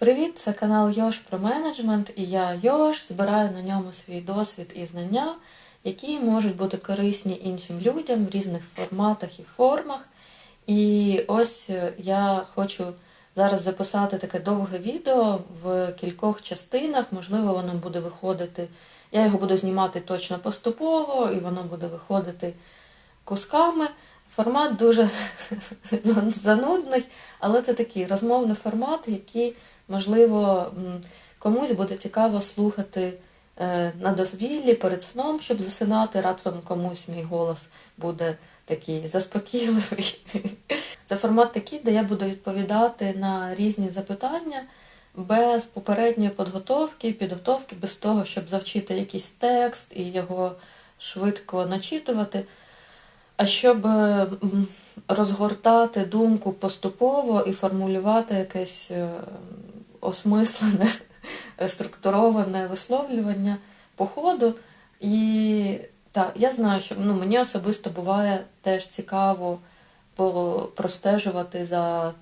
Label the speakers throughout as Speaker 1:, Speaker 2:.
Speaker 1: Привіт, це канал Йош про менеджмент, і я Йош збираю на ньому свій досвід і знання, які можуть бути корисні іншим людям в різних форматах і формах. І ось е, я хочу зараз записати таке довге відео в кількох частинах. Можливо, воно буде виходити. Я його буду знімати точно поступово, і воно буде виходити кусками. Формат дуже занудний, але це такий розмовний формат, який, можливо, комусь буде цікаво слухати е, на дозвіллі перед сном, щоб засинати. Раптом комусь мій голос буде такий заспокійливий. Це формат такий, де я буду відповідати на різні запитання без попередньої підготовки, підготовки, без того, щоб завчити якийсь текст і його швидко начитувати. А щоб е, розгортати думку поступово і формулювати якесь е, осмислене, структуроване висловлювання по ходу. І так, я знаю, що ну, мені особисто буває теж цікаво простежувати за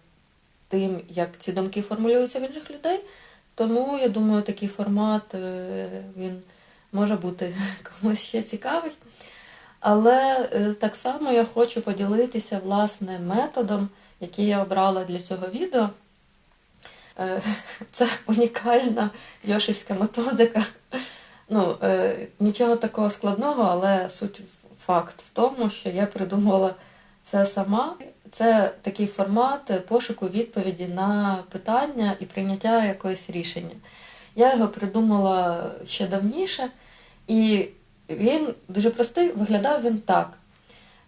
Speaker 1: тим, як ці думки формулюються в інших людей. Тому я думаю, такий формат е, він може бути комусь ще цікавий. Але е, так само я хочу поділитися власне методом, який я обрала для цього відео. Е, Це унікальна йошівська методика. Ну, е, нічого такого складного, але суть факт в тому, що я придумала це сама. Це такий формат пошуку відповіді на питання і прийняття якогось рішення. Я його придумала ще давніше, і він дуже простий, виглядав він так.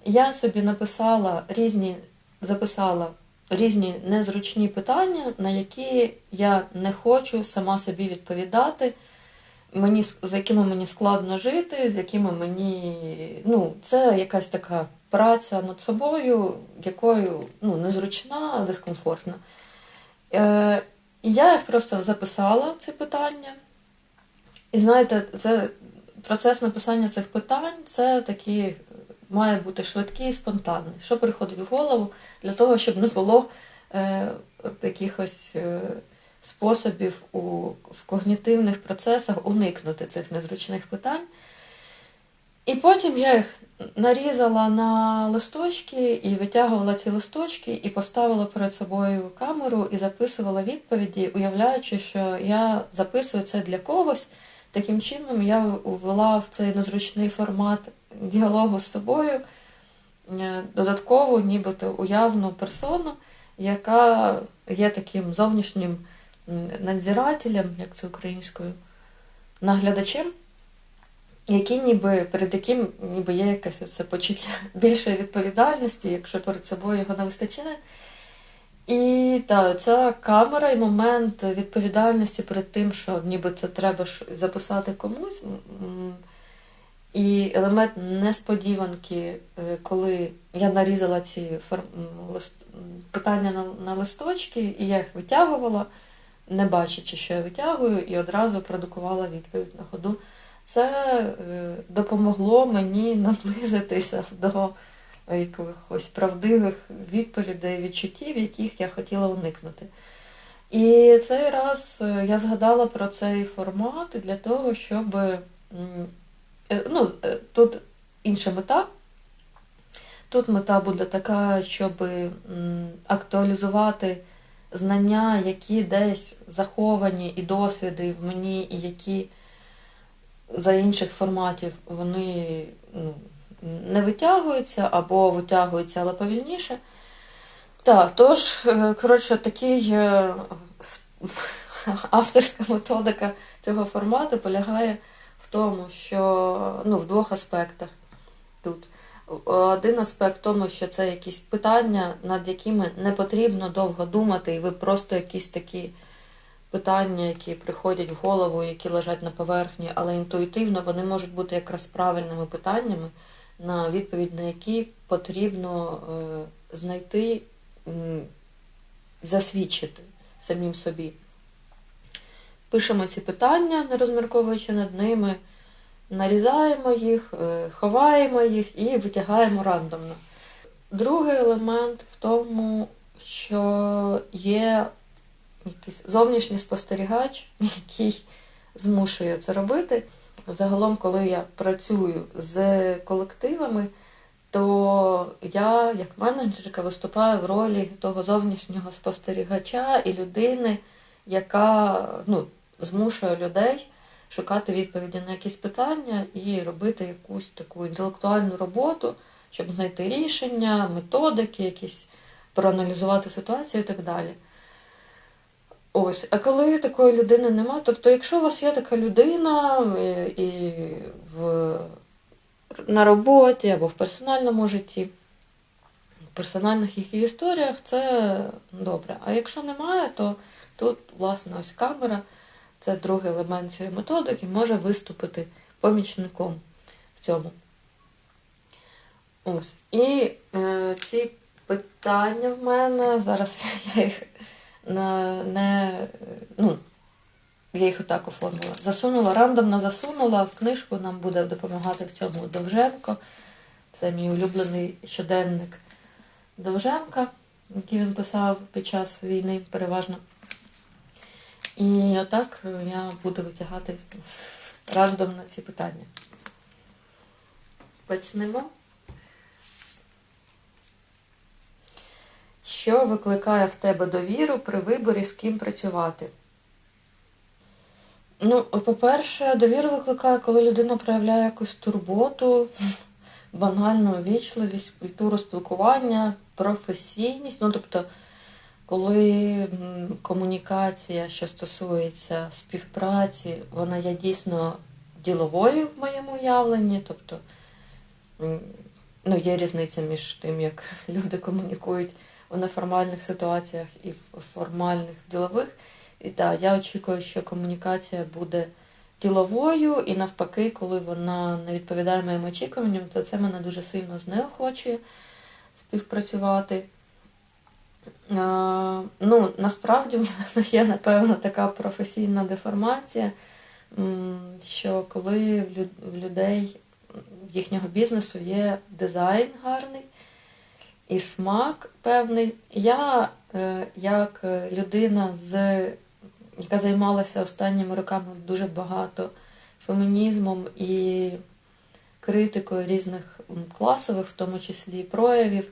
Speaker 1: Я собі написала різні, записала різні незручні питання, на які я не хочу сама собі відповідати, мені, з якими мені складно жити, з якими мені. Ну, це якась така праця над собою, якою ну, незручна, дискомфортна. Е, я їх просто записала, ці питання. І знаєте, це процес написання цих питань це такий має бути швидкий і спонтанний. Що приходить в голову для того, щоб не було е, якихось е, способів у, в когнітивних процесах уникнути цих незручних питань. І потім я їх нарізала на листочки і витягувала ці листочки, і поставила перед собою камеру і записувала відповіді, уявляючи, що я записую це для когось. Таким чином я ввела в цей незручний формат діалогу з собою е, додаткову, нібито уявну персону, яка є таким зовнішнім надзирателем, як це українською, наглядачем, який ніби перед яким ніби є якесь це почуття більшої відповідальності, якщо перед собою його не вистачає. І так, ця камера і момент відповідальності перед тим, що ніби це треба записати комусь. І елемент несподіванки, е, коли я нарізала ці фор... лист- питання на, на листочки, і я їх витягувала, не бачачи, що я витягую, і одразу продукувала відповідь на ходу. Це е, допомогло мені наблизитися до якихось правдивих відповідей, відчуттів, яких я хотіла уникнути. І цей раз е, я згадала про цей формат для того, щоб е, ну, е, тут інша мета. Тут мета буде така, щоб актуалізувати знання, які десь заховані, і досвіди в мені, і які за інших форматів вони ну, не витягуються або витягуються, але повільніше. Так, тож, е, коротше, такий е, авторська методика цього формату полягає в тому, що ну, в двох аспектах тут. Один аспект в тому, що це якісь питання, над якими не потрібно довго думати, і ви просто якісь такі питання, які приходять в голову, які лежать на поверхні, але інтуїтивно вони можуть бути якраз правильними питаннями, на відповідь на які потрібно е, знайти, засвідчити самим собі. Пишемо ці питання, не розмірковуючи над ними, нарізаємо їх, е, ховаємо їх і витягаємо рандомно. Другий елемент в тому, що є якийсь зовнішній спостерігач, який змушує це робити. Загалом, коли я працюю з колективами, то я, як менеджерка, виступаю в ролі того зовнішнього спостерігача і людини, яка ну, змушує людей шукати відповіді на якісь питання і робити якусь таку інтелектуальну роботу, щоб знайти рішення, методики, якісь проаналізувати ситуацію і так далі. Ось, а коли такої людини немає, тобто, якщо у вас є така людина і, і в, на роботі або в персональному житті, в персональних їх історіях, це добре. А якщо немає, то тут, власне, ось камера, це другий елемент цієї методики, може виступити помічником в цьому. Ось. І е, ці питання в мене, зараз я їх не, ну, я їх отак оформила. Засунула, рандомно засунула в книжку, нам буде допомагати в цьому Довженко. Це мій улюблений щоденник Довженка, який він писав під час війни переважно. І отак я буду витягати рандомно ці питання. Почнемо. Що викликає в тебе довіру при виборі, з ким працювати? Ну, по-перше, довіру викликає, коли людина проявляє якусь турботу, банальну вічливість, культуру спілкування, професійність. Ну, тобто, коли комунікація, що стосується співпраці, вона є дійсно діловою в моєму уявленні. Тобто, ну, є різниця між тим, як люди комунікують в неформальних ситуаціях і в формальних в ділових. І так, я очікую, що комунікація буде діловою, і навпаки, коли вона не відповідає моїм очікуванням, то це мене дуже сильно знеохочує співпрацювати. А, ну, насправді в мене є, напевно, така професійна деформація, що коли в людей їхнього бізнесу є дизайн гарний і смак певний. Я, е, як людина, з, яка займалася останніми роками дуже багато фемінізмом і критикою різних класових, в тому числі проявів,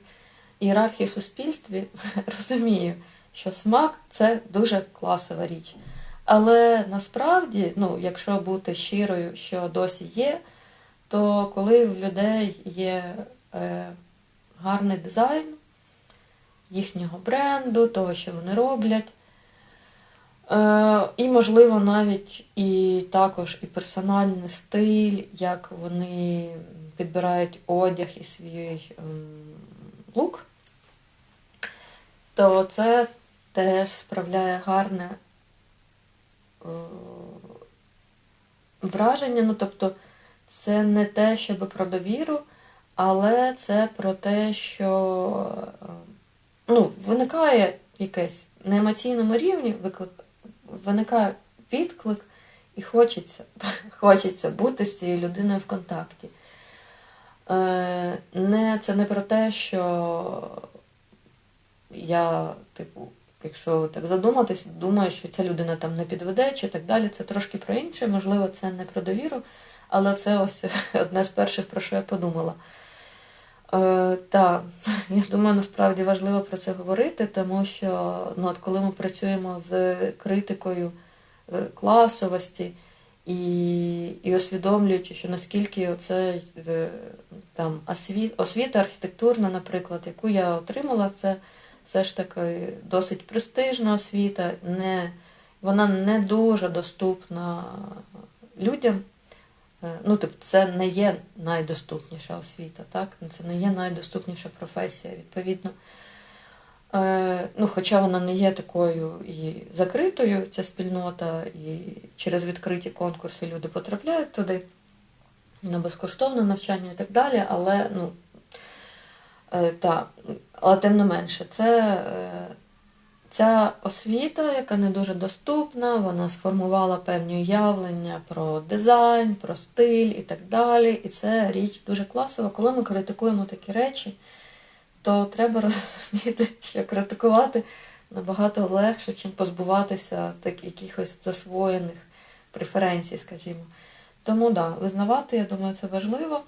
Speaker 1: ієрархії в суспільстві, розумію, що смак це дуже класова річ. Але насправді, ну, якщо бути щирою, що досі є, то коли в людей є е, гарний дизайн їхнього бренду, того, що вони роблять. Е, і, можливо, навіть і також і персональний стиль, як вони підбирають одяг і свій ем, лук, то це теж справляє гарне е, враження. Ну, тобто, це не те, щоб про довіру, але це про те, що е, ну, виникає якесь на емоційному рівні, виклик, виникає відклик, і хочеться хочеться бути з цією людиною в контакті. Е, не, Це не про те, що я, типу, якщо так задуматись, думаю, що ця людина там не підведе чи так далі. Це трошки про інше, можливо, це не про довіру, але це ось одне з перших, про що я подумала. Е, Так, я думаю, насправді важливо про це говорити, тому що ну, от коли ми працюємо з критикою е, класовості і і усвідомлюючи, що наскільки оце е, там освіт, освіта архітектурна, наприклад, яку я отримала, це все ж таки досить престижна освіта, не, вона не дуже доступна людям. Е, ну, тобто, це не є найдоступніша освіта, так? Це не є найдоступніша професія, відповідно. Е, ну, Хоча вона не є такою і закритою, ця спільнота, і через відкриті конкурси люди потрапляють туди на безкоштовне навчання і так далі, але ну, е, та, але тим не менше, це Ця освіта, яка не дуже доступна, вона сформувала певні уявлення про дизайн, про стиль і так далі. І це річ дуже класова. Коли ми критикуємо такі речі, то треба розуміти, що критикувати набагато легше, чим позбуватися так, якихось засвоєних преференцій, скажімо. Тому да, визнавати, я думаю, це важливо.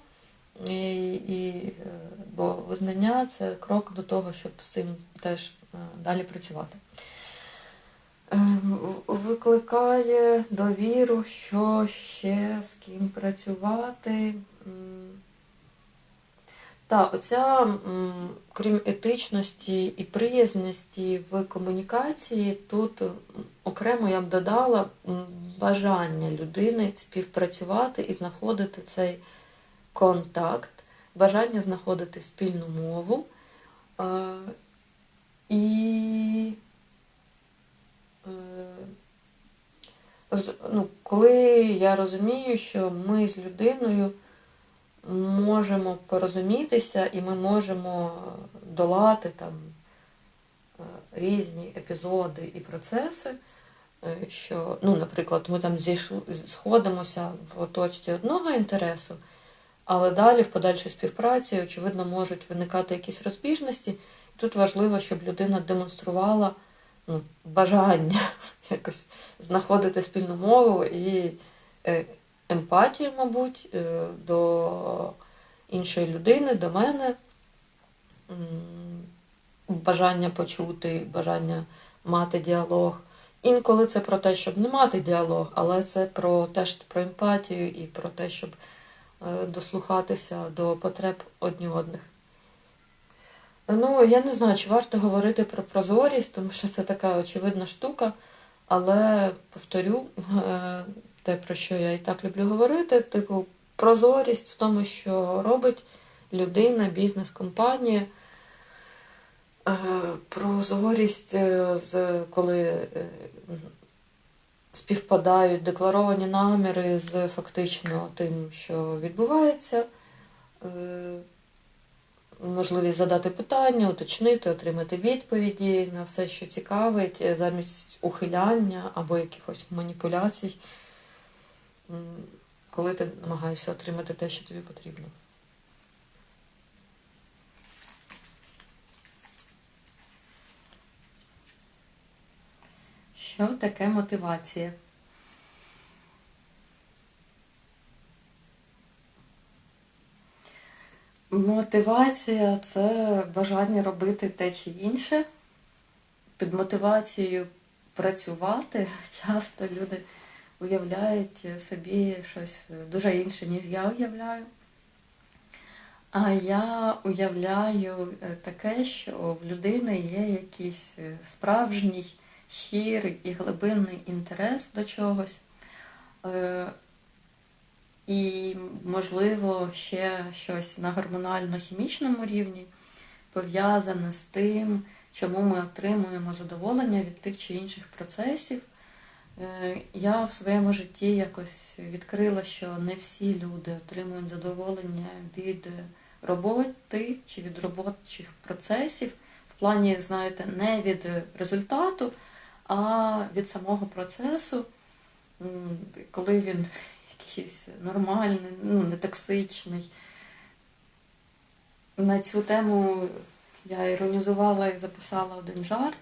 Speaker 1: І, і, е, бо визнання це крок до того, щоб з цим теж е, далі працювати. Е, Викликає довіру, що ще з ким працювати. Та, оця, крім етичності і приязності в комунікації, тут окремо я б додала бажання людини співпрацювати і знаходити цей контакт, бажання знаходити спільну мову. Е, І е, ну, коли я розумію, що ми з людиною можемо порозумітися і ми можемо долати там е, різні епізоди і процеси, що, ну, наприклад, ми там зійшли, сходимося в точці одного інтересу, але далі в подальшій співпраці, очевидно, можуть виникати якісь розбіжності. І тут важливо, щоб людина демонструвала ну, бажання якось знаходити спільну мову і е, емпатію, мабуть, е, до іншої людини, до мене. Бажання почути, бажання мати діалог. Інколи це про те, щоб не мати діалог, але це про теж про емпатію і про те, щоб дослухатися до потреб одні одних. Ну, я не знаю, чи варто говорити про прозорість, тому що це така очевидна штука, але повторю е, те, про що я і так люблю говорити, типу, прозорість в тому, що робить людина, бізнес-компанія. Е, Прозорість, е, коли е, співпадають декларовані наміри з фактично тим, що відбувається. Е, Можливість задати питання, уточнити, отримати відповіді на все, що цікавить, е, замість ухиляння або якихось маніпуляцій, коли ти намагаєшся отримати те, що тобі потрібно. Що таке мотивація? Мотивація це бажання робити те чи інше. Під мотивацією працювати часто люди уявляють собі щось дуже інше, ніж я уявляю. А я уявляю е, таке, що в людини є якийсь е, справжній, щирий і глибинний інтерес до чогось. Е, І, можливо, ще щось на гормонально-хімічному рівні пов'язане з тим, чому ми отримуємо задоволення від тих чи інших процесів. Е, Я в своєму житті якось відкрила, що не всі люди отримують задоволення від роботи чи від робочих процесів, в плані, знаєте, не від результату, а від самого процесу, коли він якийсь нормальний, ну, не токсичний. На цю тему я іронізувала і записала один жарт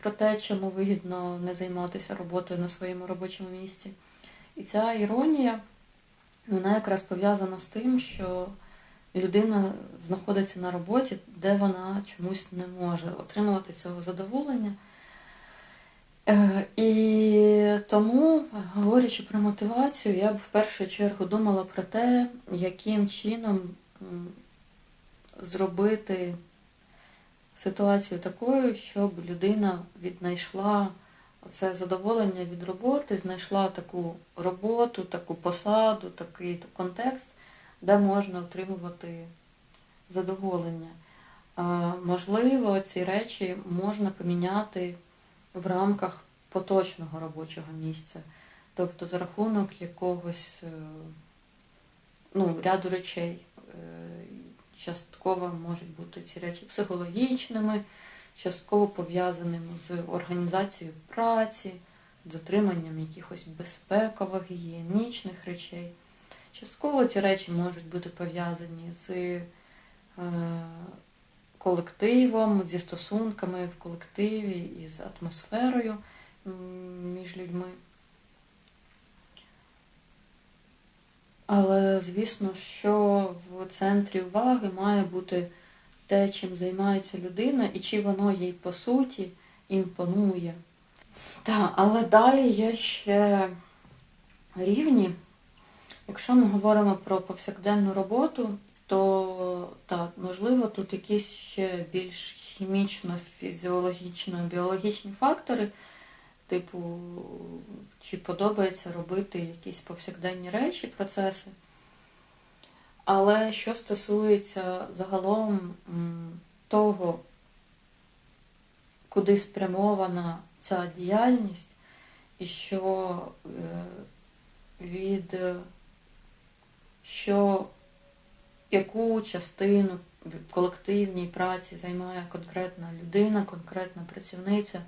Speaker 1: про те, чому вигідно не займатися роботою на своєму робочому місці. І ця іронія, вона якраз пов'язана з тим, що людина знаходиться на роботі, де вона чомусь не може отримувати цього задоволення. Е, І тому, говорячи про мотивацію, я б в першу чергу думала про те, яким чином зробити ситуацію такою, щоб людина віднайшла це задоволення від роботи, знайшла таку роботу, таку посаду, такий контекст, де можна отримувати задоволення. Е, Можливо, ці речі можна поміняти в рамках поточного робочого місця, тобто за рахунок якогось е, ну, ряду речей. Е, Частково можуть бути ці речі психологічними, частково пов'язаними з організацією праці, дотриманням якихось безпекових, гігієнічних речей. Частково ці речі можуть бути пов'язані з е, колективом, зі стосунками в колективі і з атмосферою між людьми. Але, звісно, що в центрі уваги має бути те, чим займається людина, і чи воно їй по суті імпонує. Так, але далі є ще рівні. Якщо ми говоримо про повсякденну роботу, то так, можливо, тут якісь ще більш хімічно-фізіологічно, біологічні фактори, типу, чи подобається робити якісь повсякденні речі, процеси. Але що стосується загалом того, куди спрямована ця діяльність, і що е, від що яку частину в колективній праці займає конкретна людина, конкретна працівниця,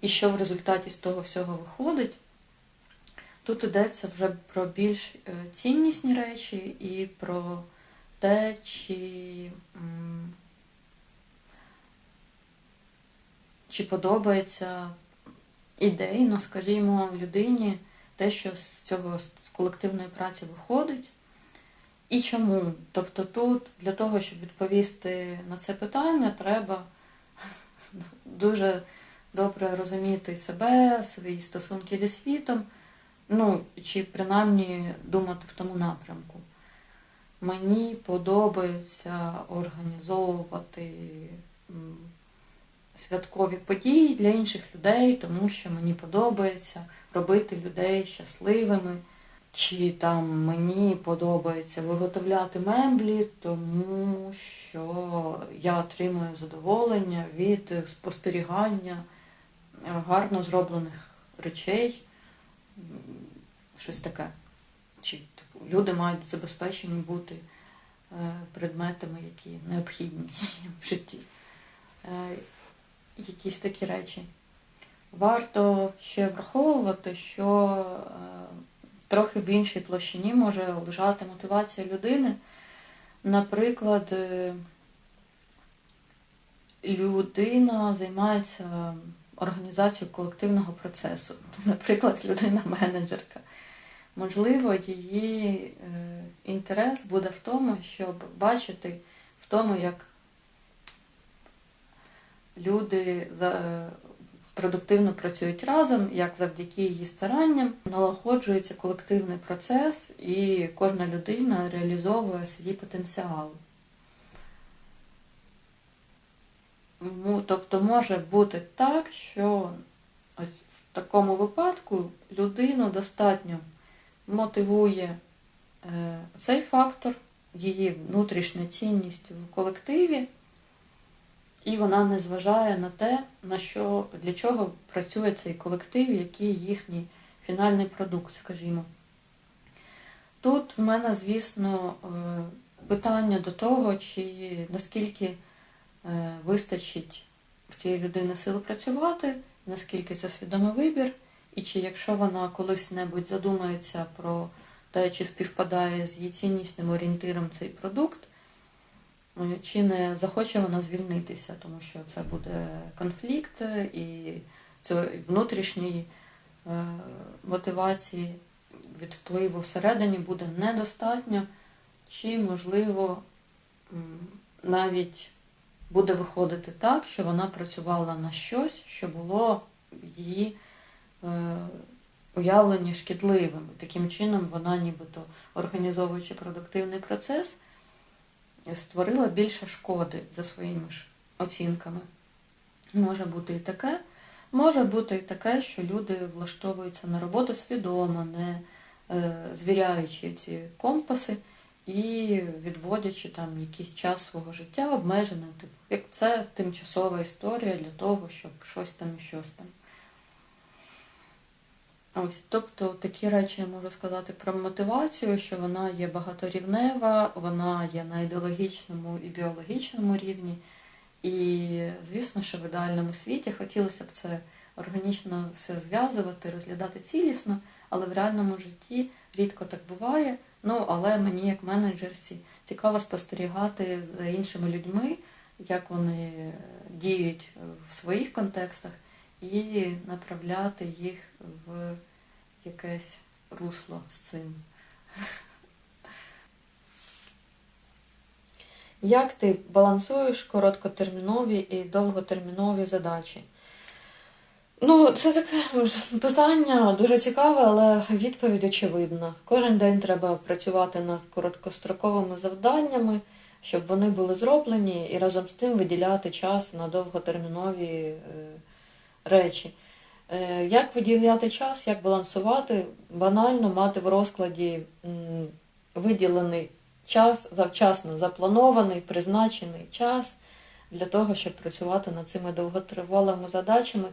Speaker 1: і що в результаті з того всього виходить. Тут йдеться вже про більш е, ціннісні речі і про те, чи, чи подобається ідейно, скажімо, людині те, що з цього з колективної праці виходить. І чому? Тобто тут для того, щоб відповісти на це питання, треба дуже добре розуміти себе, свої стосунки зі світом, ну, чи принаймні думати в тому напрямку. Мені подобається організовувати святкові події для інших людей, тому що мені подобається робити людей щасливими. Чи там мені подобається виготовляти меблі, тому що я отримую задоволення від спостерігання гарно зроблених речей, щось таке. Чи типу, люди мають забезпечені бути е, предметами, які необхідні в житті. Е, Якісь такі речі. Варто ще враховувати, що е, трохи в іншій площині може лежати мотивація людини. Наприклад, е, людина займається організацією колективного процесу. Наприклад, людина-менеджерка. Можливо, її е, інтерес буде в тому, щоб бачити в тому, як люди продуктивно працюють разом, як завдяки її старанням налагоджується колективний процес, і кожна людина реалізовує свій потенціал. Тобто може бути так, що ось в такому випадку людину достатньо мотивує е, цей фактор, її внутрішня цінність в колективі, і вона не зважає на те, на що, для чого працює цей колектив, який їхній фінальний продукт, скажімо. Тут в мене, звісно, е, питання до того, чи наскільки е, вистачить в цієї людини сили працювати, наскільки це свідомий вибір, і чи якщо вона колись-небудь задумається про те, чи співпадає з її ціннісним орієнтиром цей продукт, чи не захоче вона звільнитися, тому що це буде конфлікт е, і внутрішньої е, мотивації від впливу всередині буде недостатньо, чи, можливо, навіть буде виходити так, що вона працювала на щось, що було її е, уявленні шкідливим. Таким чином вона, нібито організовуючи продуктивний процес, створила більше шкоди за своїми ж оцінками. Може бути і таке. Може бути і таке, що люди влаштовуються на роботу свідомо, не е, звіряючи ці компаси і відводячи там якийсь час свого життя обмежений. Типу, як це тимчасова історія для того, щоб щось там і щось там. Ось, тобто такі речі я можу сказати про мотивацію, що вона є багаторівнева, вона є на ідеологічному і біологічному рівні. І, звісно, що в ідеальному світі хотілося б це органічно все зв'язувати, розглядати цілісно, але в реальному житті рідко так буває. Ну, але мені, як менеджерці, цікаво спостерігати за іншими людьми, як вони діють в своїх контекстах, і направляти їх в якесь русло з цим. Як ти балансуєш короткотермінові і довготермінові задачі? Ну, це таке питання дуже цікаве, але відповідь очевидна. Кожен день треба працювати над короткостроковими завданнями, щоб вони були зроблені, і разом з тим виділяти час на довготермінові е, речі. Е, Як виділяти час, як балансувати? Банально мати в розкладі виділений час, завчасно запланований, призначений час для того, щоб працювати над цими довготривалими задачами,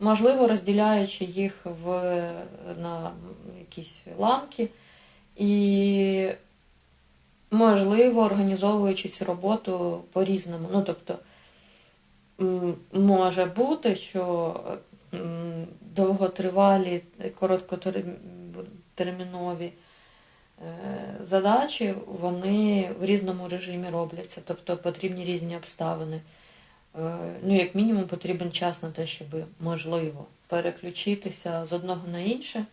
Speaker 1: можливо, розділяючи їх в, на якісь ланки і, можливо, організовуючи цю роботу по-різному. Ну, тобто, може бути, що довготривалі, короткотермінові е, задачі, вони в різному режимі робляться, тобто потрібні різні обставини. Е, Ну, як мінімум, потрібен час на те, щоб можливо переключитися з одного на інше.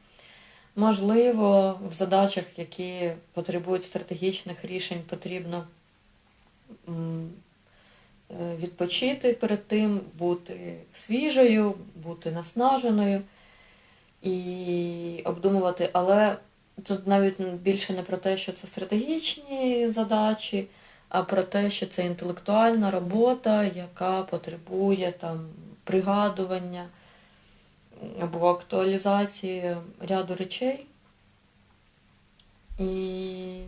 Speaker 1: Можливо, в задачах, які потребують стратегічних рішень, потрібно відпочити перед тим, бути свіжою, бути наснаженою і обдумувати. Але тут навіть більше не про те, що це стратегічні задачі, а про те, що це інтелектуальна робота, яка потребує там пригадування або актуалізації ряду речей. І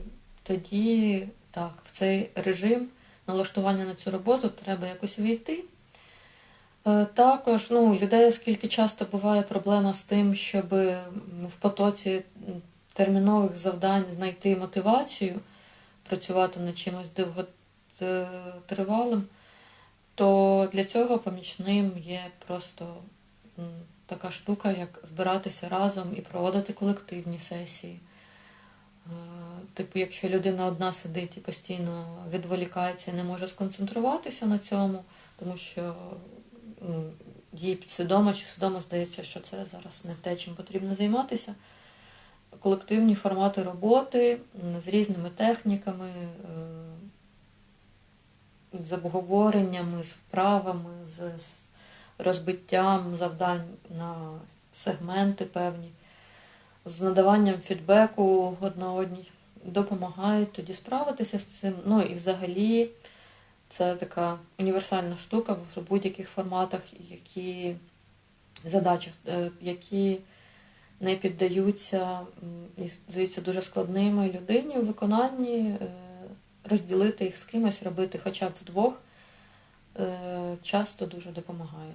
Speaker 1: тоді так, в цей режим налаштування на цю роботу треба якось увійти. Е, Також ну, людей, оскільки часто буває проблема з тим, щоб в потоці термінових завдань знайти мотивацію, працювати над чимось довготривалим, то для цього помічним є просто така штука, як збиратися разом і проводити колективні сесії. Типу, якщо людина одна сидить і постійно відволікається і не може сконцентруватися на цьому, тому що ну, їй підсвідомо чи свідомо здається, що це зараз не те, чим потрібно займатися. Колективні формати роботи з різними техніками, е, з обговореннями, з вправами, з розбиттям завдань на сегменти певні, з надаванням фідбеку одна одній допомагають тоді справитися з цим. Ну і взагалі це така універсальна штука в будь-яких форматах, які задачах, е, які не піддаються і здаються дуже складними людині у виконанні, е, розділити їх з кимось, робити хоча б вдвох, е, часто дуже допомагає.